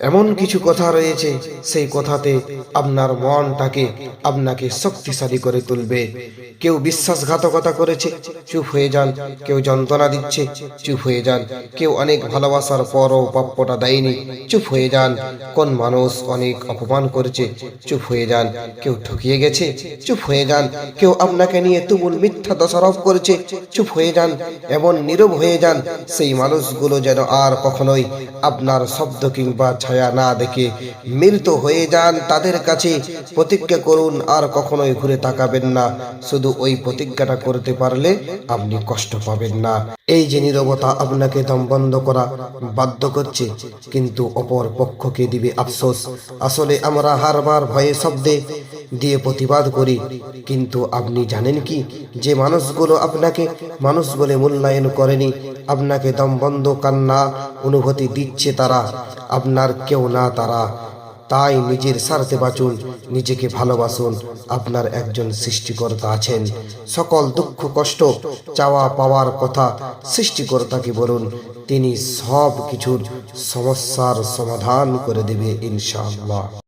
এমন কিছু কথা রয়েছে, সেই কথাতে আপনার মনটাকে আপনাকে শক্তিশালী করে তুলবে। কেউ বিশ্বাসঘাতকতা করেছে, চুপ হয়ে যান। কেউ যন্ত্রণা দিচ্ছে, চুপ হয়ে যান। কেউ অনেক ভালোবাসার পরও প্রাপ্যটা দেয়নি, চুপ হয়ে যান। কোন মানুষ অনেক অপমান করেছে, চুপ হয়ে যান। কেউ ঠকিয়ে গেছে, চুপ হয়ে যান। কেউ আপনাকে নিয়ে তুমুল মিথ্যা দোষারোপ করেছে, চুপ হয়ে যান। এমন নীরব হয়ে যান, সেই মানুষগুলো যেন আর কখনোই আপনার শব্দ কিংবা ছায়া না দেখে মৃত হয়ে যান তাদের কাছে। প্রতিজ্ঞা করুন, আর কখনোই ঘুরে তাকাবেন না। শুধু ওই প্রতিজ্ঞাটা করতে পারলে আপনি কষ্ট পাবেন না। এই যে নীরবতা আপনাকে দম বন্ধ করা বাধ্য করছে, কিন্তু অপর পক্ষকে দিবে আফসোস। আসলে আমরা হারবার ভয়ে শব্দে দিয়ে প্রতিবাদ করি, কিন্তু আপনি জানেন কি? যে মানুষগুলো আপনাকে, মানুষ বলে মূল্যায়ন করেনি, আপনাকে দম বন্ধ কান্না অনুভূতি দিচ্ছে তারা। আপনার কেউ না তারা। তাই নিজের স্বার্থে বাঁচুন, নিজেকে ভালোবাসুন। আপনার একজন সৃষ্টিকর্তা আছেন। সকল দুঃখ, কষ্ট, চাওয়া পাওয়ার কথা সৃষ্টিকর্তাকে বলুন। তিনি সব কিছুর সমস্যার সমাধান করে দেবে ইনশাআল্লাহ।